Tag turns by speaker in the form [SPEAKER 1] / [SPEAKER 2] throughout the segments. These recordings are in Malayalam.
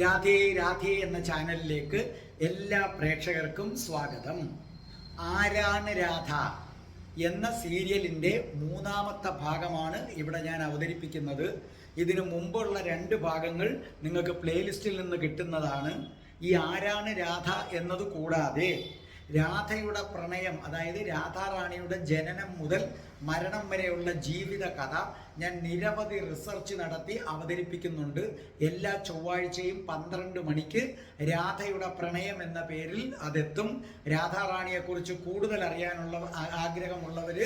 [SPEAKER 1] രാധേ രാധേ എന്ന ചാനലിലേക്ക് എല്ലാ പ്രേക്ഷകർക്കും സ്വാഗതം. ആരാണ് രാധ എന്ന സീരിയലിന്റെ മൂന്നാമത്തെ ഭാഗമാണ് ഇവിടെ ഞാൻ അവതരിപ്പിക്കുന്നത്. ഇതിനു മുമ്പുള്ള രണ്ട് ഭാഗങ്ങൾ നിങ്ങൾക്ക് പ്ലേലിസ്റ്റിൽ നിന്ന് കിട്ടുന്നതാണ്. ഈ ആരാണ് രാധ എന്നത് കൂടാതെ രാധയുടെ പ്രണയം അതായത് രാധാറാണിയുടെ ജനനം മുതൽ മരണം വരെയുള്ള ജീവിത കഥ ഞാൻ നിരവധി റിസർച്ച് നടത്തി അവതരിപ്പിക്കുന്നുണ്ട്. എല്ലാ ചൊവ്വാഴ്ചയും പന്ത്രണ്ട് മണിക്ക് രാധയുടെ പ്രണയം എന്ന പേരിൽ അതെത്തും. രാധാറാണിയെക്കുറിച്ച് കൂടുതൽ അറിയാനുള്ള ആഗ്രഹമുള്ളവർ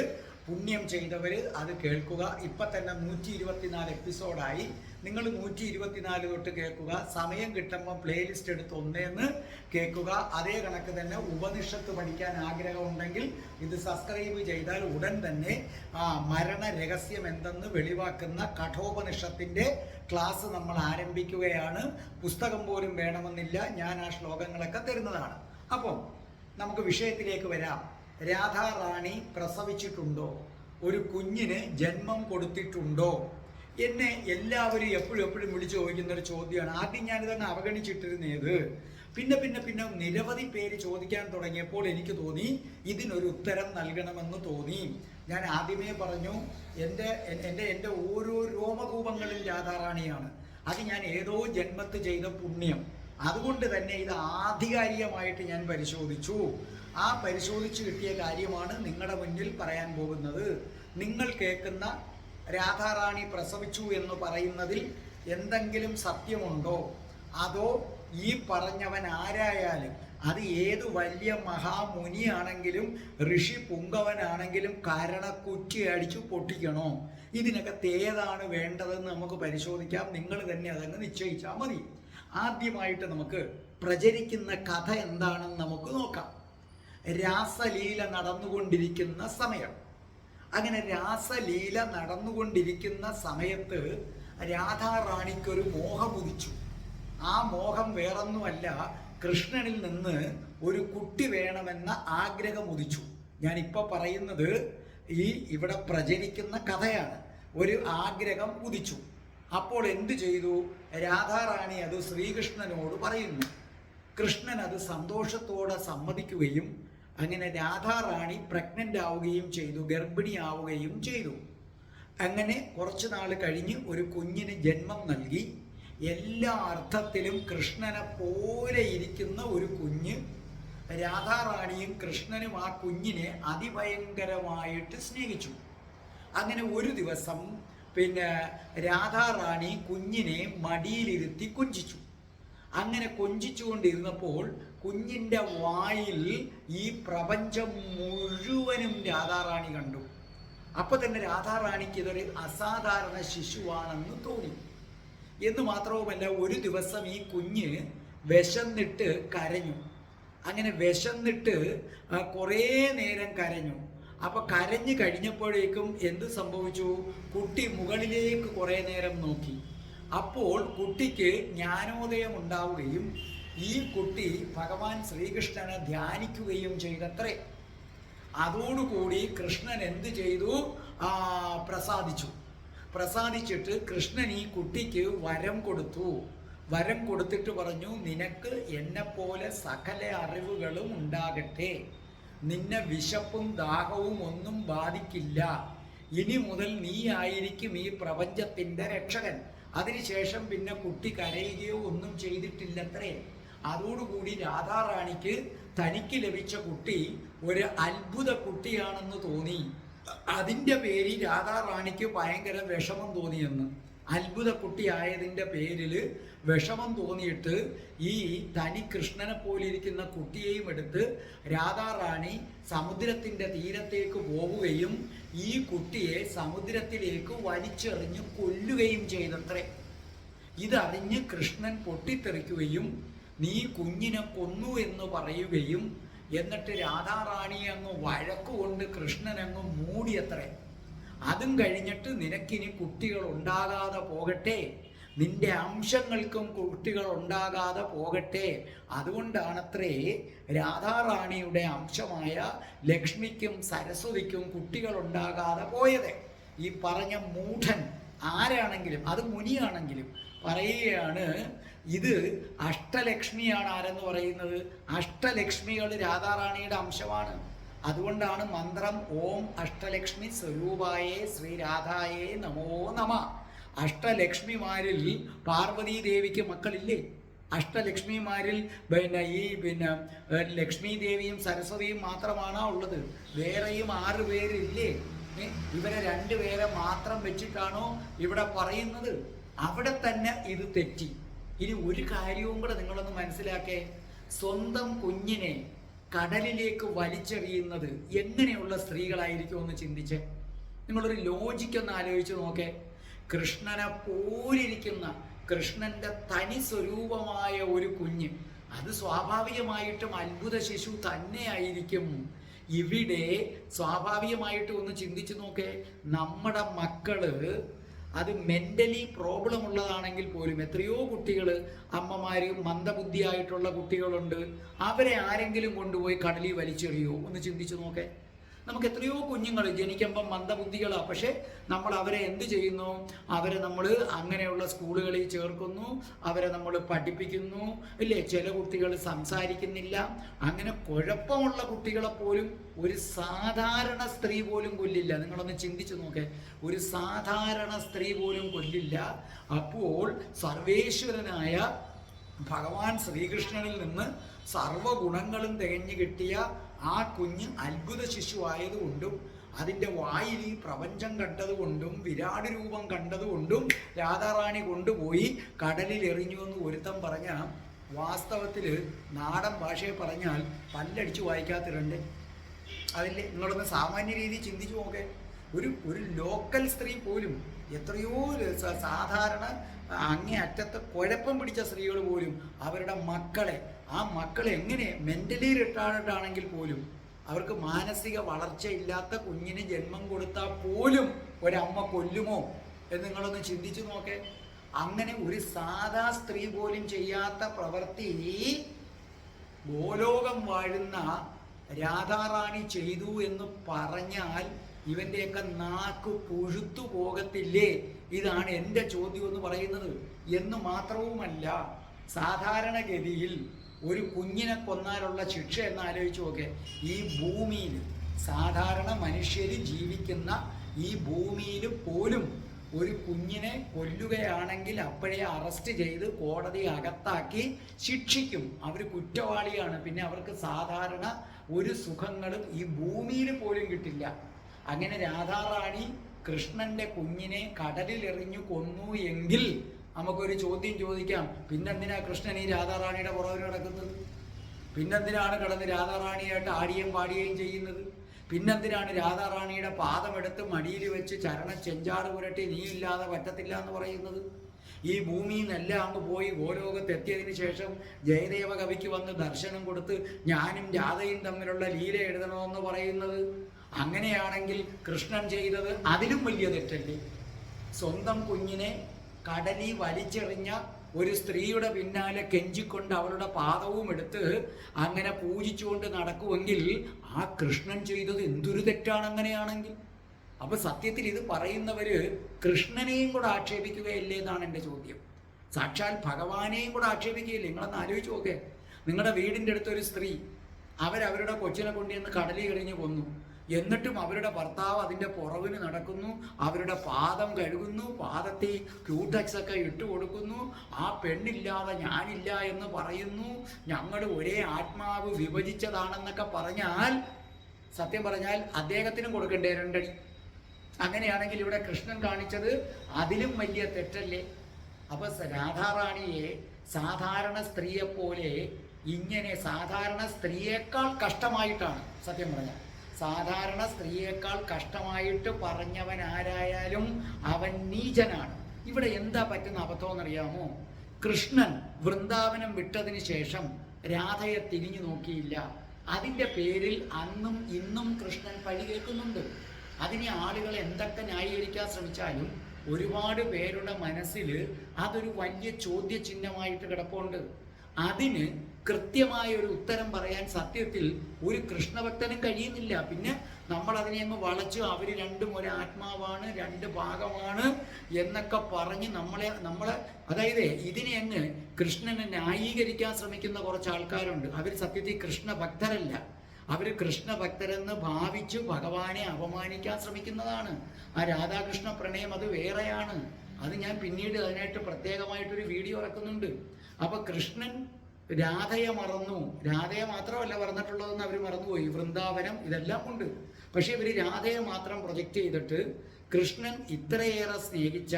[SPEAKER 1] പുണ്യം ചെയ്തവർ അത് കേൾക്കുക. ഇപ്പം തന്നെ നൂറ്റി ഇരുപത്തിനാല് എപ്പിസോഡായി നിങ്ങൾ നൂറ്റി ഇരുപത്തിനാല് തൊട്ട് കേൾക്കുക. സമയം കിട്ടുമ്പോൾ പ്ലേലിസ്റ്റ് എടുത്ത് ഒന്നേന്ന് കേൾക്കുക. അതേ കണക്ക് തന്നെ ഉപനിഷത്ത് പഠിക്കാൻ ആഗ്രഹമുണ്ടെങ്കിൽ ഇത് സബ്സ്ക്രൈബ് ചെയ്താൽ ഉടൻ തന്നെ ആ മരണ രഹസ്യം എന്തെന്ന് വെളിവാക്കുന്ന കഠോപനിഷത്തിന്റെ ക്ലാസ് നമ്മൾ ആരംഭിക്കുകയാണ്. പുസ്തകം പോലും വേണമെന്നില്ല. ഞാൻ ആ ശ്ലോകങ്ങളൊക്കെ തരുന്നതാണ്. അപ്പോൾ നമുക്ക് വിഷയത്തിലേക്ക് വരാം. രാധാറാണി പ്രസവിച്ചിട്ടുണ്ടോ? ഒരു കുഞ്ഞിന് ജന്മം കൊടുത്തിട്ടുണ്ടോ? എന്നെ എല്ലാവരും എപ്പോഴും എപ്പോഴും വിളിച്ചു ചോദിക്കുന്ന ഒരു ചോദ്യമാണ്. ആദ്യം ഞാനിതങ്ങ് അവഗണിച്ചിട്ടിരുന്നത്. പിന്നെ പിന്നെ പിന്നെ നിരവധി പേര് ചോദിക്കാൻ തുടങ്ങിയപ്പോൾ എനിക്ക് തോന്നി ഇതിനൊരു ഉത്തരം നൽകണമെന്ന് തോന്നി. ഞാൻ ആദ്യമേ പറഞ്ഞു എന്റെ എന്റെ എന്റെ ഓരോ രോമകൂപങ്ങളിൽ രാധാറാണിയാണ് അത് ഞാൻ ഏതോ ജന്മത്ത് ചെയ്ത പുണ്യം. അതുകൊണ്ട് തന്നെ ഇത് ആധികാരികമായിട്ട് ഞാൻ പരിശോധിച്ചു. ആ പരിശോധിച്ച് കിട്ടിയ കാര്യമാണ് നിങ്ങളുടെ മുന്നിൽ പറയാൻ പോകുന്നത്. നിങ്ങൾ കേൾക്കുന്ന രാധാറാണി പ്രസവിച്ചു എന്ന് പറയുന്നതിൽ എന്തെങ്കിലും സത്യമുണ്ടോ? അതോ ഈ പറഞ്ഞവൻ ആരായാലും അത് ഏത് വലിയ മഹാമുനിയാണെങ്കിലും ഋഷി പുങ്കവനാണെങ്കിലും കരണക്കുറ്റി അടിച്ചു പൊട്ടിക്കണോ? ഇതിനൊക്കെ തേതാണ് വേണ്ടതെന്ന് നമുക്ക് പരിശോധിക്കാം. നിങ്ങൾ തന്നെ അതങ്ങ് നിശ്ചയിച്ചാൽ മതി. ആദ്യമായിട്ട് നമുക്ക് പ്രചരിക്കുന്ന കഥ എന്താണെന്ന് നമുക്ക് നോക്കാം. രാസലീല നടന്നുകൊണ്ടിരിക്കുന്ന സമയം. അങ്ങനെ രാസലീല നടന്നുകൊണ്ടിരിക്കുന്ന സമയത്ത് രാധാറാണിക്കൊരു മോഹം ഉദിച്ചു ആ മോഹം വേറൊന്നുമല്ല കൃഷ്ണനിൽ നിന്ന് ഒരു കുട്ടി വേണമെന്ന ആഗ്രഹം ഉദിച്ചു ഞാനിപ്പോൾ പറയുന്നത് ഈ ഇവിടെ പ്രചരിക്കുന്ന കഥയാണ്. ഒരു ആഗ്രഹം ഉദിച്ചു. അപ്പോൾ എന്തു ചെയ്തു? രാധാറാണി അത് ശ്രീകൃഷ്ണനോട് പറയുന്നു. കൃഷ്ണൻ അത് സന്തോഷത്തോടെ സമ്മതിക്കുകയും അങ്ങനെ രാധാറാണി പ്രഗ്നന്റ് ആവുകയും ചെയ്തു ഗർഭിണിയാവുകയും ചെയ്തു. അങ്ങനെ കുറച്ച് നാൾ കഴിഞ്ഞ് ഒരു കുഞ്ഞിന് ജന്മം നൽകി. എല്ലാ അർത്ഥത്തിലും കൃഷ്ണനെ പോലെ ഇരിക്കുന്ന ഒരു കുഞ്ഞ്. രാധാറാണിയും കൃഷ്ണനും ആ കുഞ്ഞിനെ അതിഭയങ്കരമായിട്ട് സ്നേഹിച്ചു. അങ്ങനെ ഒരു ദിവസം പിന്നെ രാധാറാണി കുഞ്ഞിനെ മടിയിലിരുത്തി കൊഞ്ചിച്ചു. അങ്ങനെ കൊഞ്ചിച്ചുകൊണ്ടിരുന്നപ്പോൾ കുഞ്ഞിന്റെ വായിൽ ഈ പ്രപഞ്ചം മുഴുവനും രാധാറാണി കണ്ടു. അപ്പൊ തന്നെ രാധാറാണിക്ക് ഇതൊരു അസാധാരണ ശിശുവാണെന്ന് തോന്നി. എന്ന് മാത്രവുമല്ല ഒരു ദിവസം ഈ കുഞ്ഞ് വിശന്നിട്ട് കരഞ്ഞു. അങ്ങനെ വിശന്നിട്ട് കുറേ നേരം കരഞ്ഞു. അപ്പൊ കരഞ്ഞു കഴിഞ്ഞപ്പോഴേക്കും എന്ത് സംഭവിച്ചു? കുട്ടി മുകളിലേക്ക് കുറേ നേരം നോക്കി. അപ്പോൾ കുട്ടിക്ക് ജ്ഞാനോദയം ഉണ്ടാവുകയും ഈ കുട്ടി ഭഗവാൻ ശ്രീകൃഷ്ണനെ ധ്യാനിക്കുകയും ചെയ്തത്രേ. അതോടുകൂടി കൃഷ്ണൻ എന്ത് ചെയ്തു? പ്രസാദിച്ചു. പ്രസാദിച്ചിട്ട് കൃഷ്ണൻ ഈ കുട്ടിക്ക് വരം കൊടുത്തു. വരം കൊടുത്തിട്ട് പറഞ്ഞു നിനക്ക് എന്നെപ്പോലെ സകല അറിവുകളും ഉണ്ടാകട്ടെ. നിന്നെ വിശപ്പും ദാഹവും ഒന്നും ബാധിക്കില്ല. ഇനി മുതൽ നീ ആയിരിക്കും ഈ പ്രപഞ്ചത്തിന്റെ രക്ഷകൻ. അതിനുശേഷം പിന്നെ കുട്ടി കരയുകയോ ഒന്നും ചെയ്തിട്ടില്ലത്രേ. അതോടുകൂടി രാധാറാണിക്ക് തനിക്ക് ലഭിച്ച കുട്ടി ഒരു അത്ഭുത കുട്ടിയാണെന്ന് തോന്നി. അതിന്റെ പേരിൽ രാധാറാണിക്ക് ഭയങ്കര വിഷമം തോന്നിയെന്ന്. അത്ഭുത കുട്ടിയായതിന്റെ പേരിൽ വിഷമം തോന്നിയിട്ട് ഈ തനി കൃഷ്ണനെ പോലിരിക്കുന്ന കുട്ടിയെയും എടുത്ത് രാധാറാണി സമുദ്രത്തിന്റെ തീരത്തേക്ക് പോവുകയും ഈ കുട്ടിയെ സമുദ്രത്തിലേക്ക് വലിച്ചെറിഞ്ഞ് കൊല്ലുകയും ചെയ്തത്രേ. ഇതറിഞ്ഞ് കൃഷ്ണൻ പൊട്ടിത്തെറിക്കുകയും നീ കുഞ്ഞിനെ കൊന്നു എന്ന് പറയുകയും എന്നിട്ട് രാധാറാണി അങ്ങ് വഴക്കുകൊണ്ട് കൃഷ്ണൻ അങ്ങ് മൂടിയത്രേ. അതും കഴിഞ്ഞിട്ട് നിനക്കിനി കുട്ടികൾ ഉണ്ടാകാതെ പോകട്ടെ. നിന്റെ അംശങ്ങൾക്കും കുട്ടികൾ ഉണ്ടാകാതെ പോകട്ടെ. അതുകൊണ്ടാണത്രേ രാധാറാണിയുടെ അംശമായ ലക്ഷ്മിക്കും സരസ്വതിക്കും കുട്ടികൾ ഉണ്ടാകാതെ പോയത്. ഈ പറഞ്ഞ മൂഢൻ ആരാണെങ്കിലും അത് മുനിയാണെങ്കിലും പറയുകയാണ് ഇത് അഷ്ടലക്ഷ്മിയാണ് ആരെന്ന് പറയുന്നത്? അഷ്ടലക്ഷ്മികൾ രാധാറാണിയുടെ അംശമാണ്. അതുകൊണ്ടാണ് മന്ത്രം ഓം അഷ്ടലക്ഷ്മി സ്വരൂപായേ ശ്രീരാധായേ നമോ നമ. അഷ്ടലക്ഷ്മിമാരിൽ പാർവതീ ദേവിക്ക് മക്കളില്ലേ? അഷ്ടലക്ഷ്മിമാരിൽ പിന്നെ ഈ പിന്നെ ലക്ഷ്മി ദേവിയും സരസ്വതിയും മാത്രമാണ് ഉള്ളത്. വേറെയും ആറ് പേരില്ലേ? ഇവരെ രണ്ടുപേരെ മാത്രം വെച്ചിട്ടാണോ ഇവിടെ പറയുന്നത്? അവിടെ തന്നെ ഇത് തെറ്റി. ഇനി ഒരു കാര്യവും കൂടെ നിങ്ങളൊന്ന് മനസ്സിലാക്കേ. സ്വന്തം കുഞ്ഞിനെ കടലിലേക്ക് വലിച്ചെറിയുന്നത് എങ്ങനെയുള്ള സ്ത്രീകളായിരിക്കും എന്ന് ചിന്തിച്ച്. നിങ്ങളൊരു ലോജിക്ക് ഒന്ന് ആലോചിച്ച് നോക്കേ. കൃഷ്ണനെ പോലിരിക്കുന്ന കൃഷ്ണന്റെ തനി സ്വരൂപമായ ഒരു കുഞ്ഞ് അത് സ്വാഭാവികമായിട്ടും അത്ഭുത ശിശു തന്നെയായിരിക്കും. ഇവിടെ സ്വാഭാവികമായിട്ട് ഒന്ന് ചിന്തിച്ചു നോക്കേ. നമ്മുടെ മക്കൾ അത് മെന്റലി പ്രോബ്ലം ഉള്ളതാണെങ്കിൽ പോലും എത്രയോ കുട്ടികൾ അമ്മമാര് മന്ദബുദ്ധിയായിട്ടുള്ള കുട്ടികളുണ്ട്. അവരെ ആരെങ്കിലും കൊണ്ടുപോയി കടലിൽ വലിച്ചെറിയോ? ഒന്ന് ചിന്തിച്ചു നോക്കേ. നമുക്ക് എത്രയോ കുഞ്ഞുങ്ങൾ ജനിക്കുമ്പം മന്ദബുദ്ധികളാണ് പക്ഷെ നമ്മൾ അവരെ എന്ത് ചെയ്യുന്നു? അവരെ നമ്മൾ അങ്ങനെയുള്ള സ്കൂളുകളിൽ ചേർക്കുന്നു. അവരെ നമ്മൾ പഠിപ്പിക്കുന്നു. ഇല്ലേ? ചില കുട്ടികൾ സംസാരിക്കുന്നില്ല. അങ്ങനെ കുഴപ്പമുള്ള കുട്ടികളെ പോലും ഒരു സാധാരണ സ്ത്രീ പോലും കൊല്ലില്ല. നിങ്ങളൊന്ന് ചിന്തിച്ചു നോക്കേ. ഒരു സാധാരണ സ്ത്രീ പോലും കൊല്ലില്ല. അപ്പോൾ സർവേശ്വരനായ ഭഗവാൻ ശ്രീകൃഷ്ണനിൽ നിന്ന് സർവഗുണങ്ങളും തികഞ്ഞു കിട്ടിയ ആ കുഞ്ഞ് അത്ഭുത ശിശുവായതുകൊണ്ടും അതിന്റെ വായിൽ ഈ പ്രപഞ്ചം കണ്ടതുകൊണ്ടും വിരാട് രൂപം കണ്ടതുകൊണ്ടും രാധാറാണി കൊണ്ടുപോയി കടലിൽ എറിഞ്ഞു എന്ന് ഒരുത്തം പറഞ്ഞ വാസ്തവത്തിൽ നാടൻ ഭാഷയെ പറഞ്ഞാൽ പല്ലടിച്ചു വായിക്കാത്തിട്ടുണ്ട് അതില്ലേ നിങ്ങളൊന്ന് സാമാന്യ രീതി ചിന്തിച്ചു നോക്കേ. ഒരു ഒരു ലോക്കൽ സ്ത്രീ പോലും എത്രയോ സാധാരണ അങ്ങേ അറ്റത്ത് കുഴപ്പം പിടിച്ച സ്ത്രീകൾ പോലും അവരുടെ മക്കളെ ആ മക്കൾ എങ്ങനെ മെന്റലി റിട്ടയർഡ് ആണെങ്കിൽ പോലും അവർക്ക് മാനസിക വളർച്ച ഇല്ലാത്ത കുഞ്ഞിന് ജന്മം കൊടുത്താൽ പോലും ഒരമ്മ കൊല്ലുമോ എന്ന് നിങ്ങളൊന്ന് ചിന്തിച്ചു നോക്കേ. അങ്ങനെ ഒരു സാധാ സ്ത്രീ പോലും ചെയ്യാത്ത പ്രവൃത്തി ഗോലോകം വാഴുന്ന രാധാറാണി ചെയ്തു എന്ന് പറഞ്ഞാൽ ഇവന്റെയൊക്കെ നാക്ക് പുഴുത്തു പോകത്തില്ലേ? ഇതാണ് എന്റെ ചോദ്യം എന്ന് പറയുന്നത്. എന്ന് മാത്രവുമല്ല സാധാരണഗതിയിൽ ഒരു കുഞ്ഞിനെ കൊന്നാലുള്ള ശിക്ഷ എന്ന് ആലോചിച്ച് നോക്കെ. ഈ ഭൂമിയിൽ സാധാരണ മനുഷ്യർ ജീവിക്കുന്ന ഈ ഭൂമിയിൽ പോലും ഒരു കുഞ്ഞിനെ കൊല്ലുകയാണെങ്കിൽ അപ്പോഴേ അറസ്റ്റ് ചെയ്ത് കോടതി അകത്താക്കി ശിക്ഷിക്കും. അവർ കുറ്റവാളിയാണ്. പിന്നെ അവർക്ക് സാധാരണ ഒരു സുഖങ്ങളും ഈ ഭൂമിയിൽ പോലും കിട്ടില്ല. അങ്ങനെ രാധാറാണി കൃഷ്ണന്റെ കുഞ്ഞിനെ കടലിൽ എറിഞ്ഞു കൊന്നു എങ്കിൽ നമുക്കൊരു ചോദ്യം ചോദിക്കാം. പിന്നെന്തിനാ കൃഷ്ണൻ ഈ രാധാറാണിയുടെ പുറകിൽ കിടക്കുന്നത് പിന്നെന്തിനാണ് കിടന്ന് രാധാറാണിയായിട്ട് ആടിയും പാടുകയും ചെയ്യുന്നത്? പിന്നെന്തിനാണ് രാധാറാണിയുടെ പാദമെടുത്ത് മടിയിൽ വെച്ച് ചരണ ചെഞ്ചാറ് പുരട്ടി നീ ഇല്ലാതെ പറ്റത്തില്ല എന്ന് പറയുന്നത്? ഈ ഭൂമിയിൽ നിന്നെല്ലാം അങ്ങ് പോയി ഗോലോകത്ത് എത്തിയതിന് ശേഷം ജയദേവ കവിക്ക് വന്ന് ദർശനം കൊടുത്ത് ഞാനും രാധയും തമ്മിലുള്ള ലീല എഴുതണമെന്ന് പറയുന്നത്? അങ്ങനെയാണെങ്കിൽ കൃഷ്ണൻ ചെയ്തത് അതിലും വലിയ തെറ്റല്ലേ? സ്വന്തം കുഞ്ഞിനെ കടലിൽ വലിച്ചെറിഞ്ഞ ഒരു സ്ത്രീയുടെ പിന്നാലെ കെഞ്ചിക്കൊണ്ട് അവളുടെ പാദവും എടുത്ത് അങ്ങനെ പൂജിച്ചുകൊണ്ട് നടക്കുമെങ്കിൽ ആ കൃഷ്ണൻ ചെയ്തത് എന്തൊരു തെറ്റാണ് അങ്ങനെയാണെങ്കിൽ? അപ്പൊ സത്യത്തിൽ ഇത് പറയുന്നവര് കൃഷ്ണനെയും കൂടെ ആക്ഷേപിക്കുകയല്ലേ എന്നാണ് എന്റെ ചോദ്യം. സാക്ഷാൽ ഭഗവാനെയും കൂടെ ആക്ഷേപിക്കുകയില്ലേ? നിങ്ങളൊന്ന് ആലോചിച്ച് നോക്കേ. നിങ്ങളുടെ വീടിന്റെ അടുത്തൊരു സ്ത്രീ അവരവരുടെ കൊച്ചിനെ കൊണ്ടുവന്ന് കടലിൽ എറിഞ്ഞ് കൊന്നു. എന്നിട്ടും അവരുടെ ഭർത്താവ് അതിന്റെ പുറവിന് നടക്കുന്നു അവരുടെ പാദം കഴുകുന്നു പാദത്തെ ക്യൂടെക്സ് ഒക്കെ ഇട്ട് കൊടുക്കുന്നു. ആ പെണ്ണില്ലാതെ ഞാനില്ല എന്ന് പറയുന്നു. ഞങ്ങൾ ഒരേ ആത്മാവ് വിഭജിച്ചതാണെന്നൊക്കെ പറഞ്ഞാൽ സത്യം പറഞ്ഞാൽ അദ്ദേഹത്തിനും കൊടുക്കണ്ടേ രണ്ട് അങ്ങനെയാണെങ്കിൽ ഇവിടെ കൃഷ്ണൻ കാണിച്ചത് അതിലും വലിയ തെറ്റല്ലേ? അപ്പൊ രാധാറാണിയെ സാധാരണ സ്ത്രീയെ പോലെ ഇങ്ങനെ സാധാരണ സ്ത്രീയേക്കാൾ കഷ്ടമായിട്ടാണ് സത്യം പറഞ്ഞാൽ. സാധാരണ സ്ത്രീയേക്കാൾ കഷ്ടമായിട്ട് പറഞ്ഞവൻ ആരായാലും അവൻ നീചനാണ്. ഇവിടെ എന്താ പറ്റുന്ന അബദ്ധം എന്നറിയാമോ കൃഷ്ണൻ വൃന്ദാവനം വിട്ടതിന് ശേഷം രാധയെ തിരിഞ്ഞു നോക്കിയില്ല. അതിന്റെ പേരിൽ അന്നും ഇന്നും കൃഷ്ണൻ പഴി കേൾക്കുന്നുണ്ട്. അതിനെ ആളുകൾ എന്തൊക്കെ ന്യായീകരിക്കാൻ ശ്രമിച്ചാലും ഒരുപാട് പേരുടെ മനസ്സിൽ അതൊരു വലിയ ചോദ്യചിഹ്നമായിട്ട് കിടപ്പുണ്ട്. അതിന് കൃത്യമായ ഒരു ഉത്തരം പറയാൻ സത്യത്തിൽ ഒരു കൃഷ്ണഭക്തനും കഴിയുന്നില്ല. പിന്നെ നമ്മൾ അതിനെ അങ്ങ് വളച്ചു അവർ രണ്ടും ഒരു ആത്മാവാണ് രണ്ട് ഭാഗമാണ് എന്നൊക്കെ പറഞ്ഞ് നമ്മളെ നമ്മളെ അതായത് ഇതിനെ അങ്ങ് കൃഷ്ണനെ ന്യായീകരിക്കാൻ ശ്രമിക്കുന്ന കുറച്ച് ആൾക്കാരുണ്ട് അവർ സത്യത്തിൽ കൃഷ്ണഭക്തരല്ല. അവർ കൃഷ്ണഭക്തരെന്ന് ഭാവിച്ച് ഭഗവാനെ അപമാനിക്കാൻ ശ്രമിക്കുന്നതാണ്. ആ രാധാകൃഷ്ണ പ്രണയം അത് വേറെയാണ്. അത് ഞാൻ പിന്നീട് അതിനായിട്ട് പ്രത്യേകമായിട്ടൊരു വീഡിയോ ഇറക്കുന്നുണ്ട്. അപ്പൊ കൃഷ്ണൻ രാധയെ മറന്നു. രാധയെ മാത്രമല്ല മറന്നിട്ടുള്ളതെന്ന് അവർ മറന്നുപോയി. വൃന്ദാവനം ഇതെല്ലാം ഉണ്ട്. പക്ഷെ ഇവർ രാധയെ മാത്രം പ്രൊജക്റ്റ് ചെയ്തിട്ട് കൃഷ്ണൻ ഇത്രയേറെ സ്നേഹിച്ച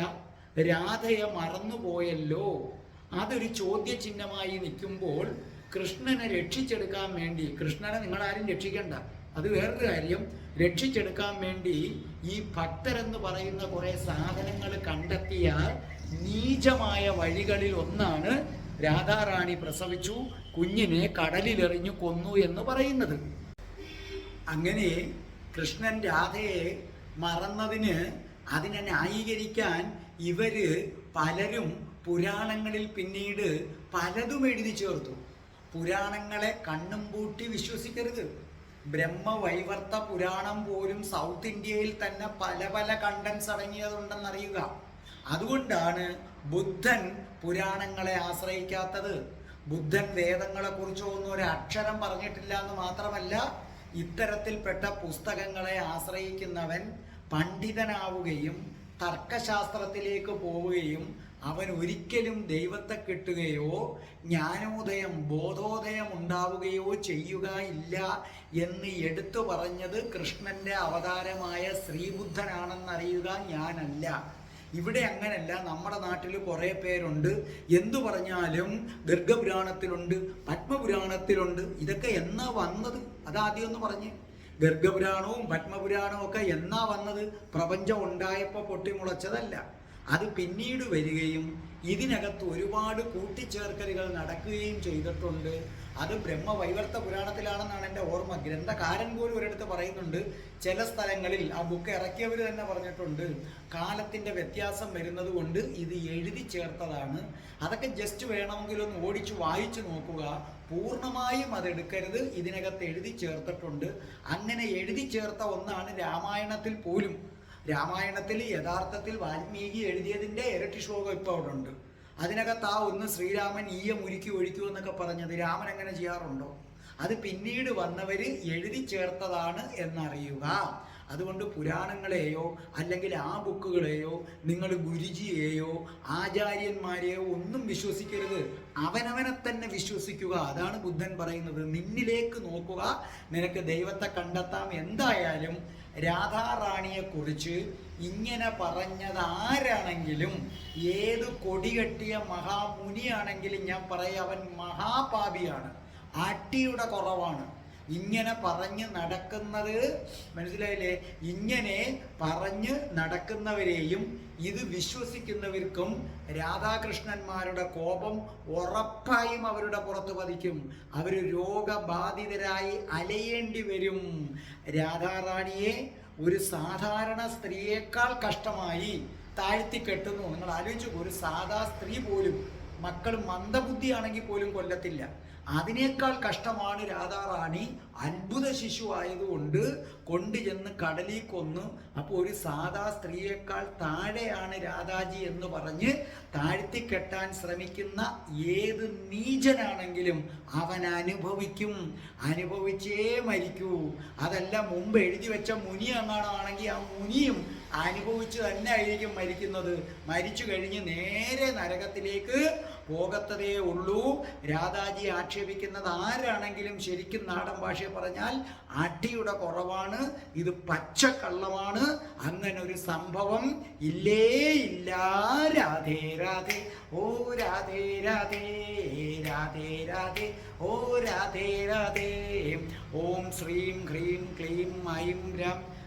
[SPEAKER 1] രാധയെ മറന്നുപോയല്ലോ. അതൊരു ചോദ്യചിഹ്നമായി നിൽക്കുമ്പോൾ കൃഷ്ണനെ രക്ഷിച്ചെടുക്കാൻ വേണ്ടി കൃഷ്ണനെ നിങ്ങൾ ആരും രക്ഷിക്കണ്ട. അത് വേറൊരു കാര്യം. രക്ഷിച്ചെടുക്കാൻ വേണ്ടി ഈ ഭക്തരെന്ന് പറയുന്ന കുറെ സാധനങ്ങൾ കണ്ടെത്തിയ നീചമായ വഴികളിൽ ഒന്നാണ് രാധാറാണി പ്രസവിച്ചു കുഞ്ഞിനെ കടലിലെറിഞ്ഞു കൊന്നു എന്ന് പറയുന്നത്. അങ്ങനെ കൃഷ്ണൻ രാധയെ മറന്നതിന് അതിനെ ന്യായീകരിക്കാൻ ഇവർ പലരും പുരാണങ്ങളിൽ പിന്നീട് പലതും എഴുതി ചേർത്തു. പുരാണങ്ങളെ കണ്ണും പൂട്ടി വിശ്വസിക്കരുത്. ബ്രഹ്മവൈവർത്ത പുരാണം പോലും സൗത്ത് ഇന്ത്യയിൽ തന്നെ പല പല കണ്ടൻസ് അടങ്ങിയതുണ്ടെന്നറിയുക. അതുകൊണ്ടാണ് ബുദ്ധൻ പുരാണങ്ങളെ ആശ്രയിക്കാത്തത്. ബുദ്ധൻ വേദങ്ങളെ കുറിച്ചോ ഒന്നും ഒരു അക്ഷരം പറഞ്ഞിട്ടില്ല എന്ന് മാത്രമല്ല ഇത്തരത്തിൽപ്പെട്ട പുസ്തകങ്ങളെ ആശ്രയിക്കുന്നവൻ പണ്ഡിതനാവുകയും തർക്കശാസ്ത്രത്തിലേക്ക് പോവുകയും അവൻ ഒരിക്കലും ദൈവത്തെ കിട്ടുകയോ ജ്ഞാനോദയം ബോധോദയം ഉണ്ടാവുകയോ ചെയ്യുക ഇല്ല എന്ന് എടുത്തു പറഞ്ഞത് കൃഷ്ണന്റെ അവതാരമായ ശ്രീബുദ്ധനാണെന്നറിയുക ഞാനല്ല. ഇവിടെ അങ്ങനല്ല. നമ്മുടെ നാട്ടിൽ കുറേ പേരുണ്ട്. എന്തു പറഞ്ഞാലും ഗർഗപുരാണത്തിലുണ്ട് പത്മപുരാണത്തിലുണ്ട്. ഇതൊക്കെ എന്നാ വന്നത്? അതാദ്യം ഒന്ന് പറഞ്ഞ്. ഗർഗപുരാണവും പത്മപുരാണവും ഒക്കെ എന്നാ വന്നത്? പ്രപഞ്ചം ഉണ്ടായപ്പോൾ പൊട്ടിമുളച്ചതല്ല. അത് പിന്നീട് വരികയും ഇതിനകത്ത് ഒരുപാട് കൂട്ടിച്ചേർക്കലുകൾ നടക്കുകയും ചെയ്തിട്ടുണ്ട്. അത് ബ്രഹ്മവൈവർത്ത പുരാണത്തിലാണെന്നാണ് എന്റെ ഓർമ്മ. ഗ്രന്ഥകാരൻ പോലും ഒരിടത്ത് പറയുന്നുണ്ട് ചില സ്ഥലങ്ങളിൽ ആ ബുക്ക് ഇറക്കിയവർ തന്നെ പറഞ്ഞിട്ടുണ്ട്. കാലത്തിന്റെ വ്യത്യാസം വരുന്നത് കൊണ്ട് ഇത് എഴുതി ചേർത്തതാണ്. അതൊക്കെ ജസ്റ്റ് വേണമെങ്കിൽ ഒന്ന് ഓടിച്ചു വായിച്ചു നോക്കുക. പൂർണമായും അതെടുക്കരുത് ഇതിനകത്ത് എഴുതി ചേർത്തിട്ടുണ്ട്. അങ്ങനെ എഴുതി ചേർത്ത ഒന്നാണ് രാമായണത്തിൽ പോലും. രാമായണത്തിൽ യഥാർത്ഥത്തിൽ വാൽമീകി എഴുതിയതിന്റെ ഇരട്ടി ശ്ലോകം ഇപ്പോൾ അവിടെ ഉണ്ട്. അതിനകത്ത് ആ ഒന്ന് ശ്രീരാമൻ ഈയ മുരുക്കി ഒഴിക്കൂ എന്നൊക്കെ പറഞ്ഞത് രാമൻ അങ്ങനെ ചെയ്യാറുണ്ടോ? അത് പിന്നീട് വന്നവർ എഴുതി ചേർത്തതാണ് എന്നറിയുക. അതുകൊണ്ട് പുരാണങ്ങളെയോ അല്ലെങ്കിൽ ആ ബുക്കുകളെയോ നിങ്ങൾ ഗുരുജിയെയോ ആചാര്യന്മാരെയോ ഒന്നും വിശ്വസിക്കരുത്. അവനവനെ തന്നെ വിശ്വസിക്കുക. അതാണ് ബുദ്ധൻ പറയുന്നത്. നിന്നിലേക്ക് നോക്കുക. നിനക്ക് ദൈവത്തെ കണ്ടെത്താം. എന്തായാലും രാധാറാണിയെ കുറിച്ച് ഇങ്ങനെ പറഞ്ഞത് ആരാണെങ്കിലും ഏത് കൊടികെട്ടിയ മഹാമുനിയാണെങ്കിലും ഞാൻ പറയാം അവൻ മഹാപാപിയാണ്. അട്ടിയുടെ കുറവാണ്. ഇങ്ങനെ പറഞ്ഞ് നടക്കുന്നത് മനസ്സിലായില്ലേ? ഇങ്ങനെ പറഞ്ഞ് നടക്കുന്നവരെയും ഇത് വിശ്വസിക്കുന്നവർക്കും രാധാകൃഷ്ണന്മാരുടെ കോപം ഉറപ്പായും അവരുടെ പുറത്ത് പതിക്കും. അവർ രോഗബാധിതരായി അലയേണ്ടി വരും. രാധാറാണിയെ ഒരു സാധാരണ സ്ത്രീയേക്കാൾ കഷ്ടമായി താഴ്ത്തി കെട്ടുന്നു. നിങ്ങൾ ആലോചിച്ചു ഒരു സാധാ സ്ത്രീ പോലും മക്കൾ മന്ദബുദ്ധിയാണെങ്കിൽ പോലും കൊല്ലത്തില്ല. അതിനേക്കാൾ കഷ്ടമാണ് രാധാറാണി. അത്ഭുത ശിശു ആയതുകൊണ്ട് കൊണ്ടു ചെന്ന് കടലിൽ കൊന്നു. അപ്പോൾ ഒരു സാധാ സ്ത്രീയേക്കാൾ താഴെയാണ് രാധാജി എന്ന് പറഞ്ഞ് താഴ്ത്തി കെട്ടാൻ ശ്രമിക്കുന്ന ഏത് നീചനാണെങ്കിലും അവൻ അനുഭവിക്കും. അനുഭവിച്ചേ മരിക്കൂ. അതല്ല മുമ്പ് എഴുതി വെച്ച മുനി അങ്ങാണാണെങ്കിൽ ആ മുനിയും അനുഭവിച്ച് തന്നെ ആയിരിക്കും മരിക്കുന്നത്. മരിച്ചു കഴിഞ്ഞ് നേരെ നരകത്തിലേക്ക് പോകത്തതേ ഉള്ളൂ. രാധാജി ആക്ഷേപിക്കുന്നത് ആരാണെങ്കിലും ശരിക്കും നാടൻ ഭാഷയെ പറഞ്ഞാൽ അടിയുടെ കുറവാണ് ഇത് പച്ചക്കള്ളമാണ് അങ്ങനെ ഒരു സംഭവം ഇല്ലേ ഇല്ല. രാധേ രാധേ ഓ രാധേ രാധേ രാധേ രാധേ ഓ രാധേ രാധേ. ഓം ശ്രീം ഹ്രീം ക്ലീം ഐം രം.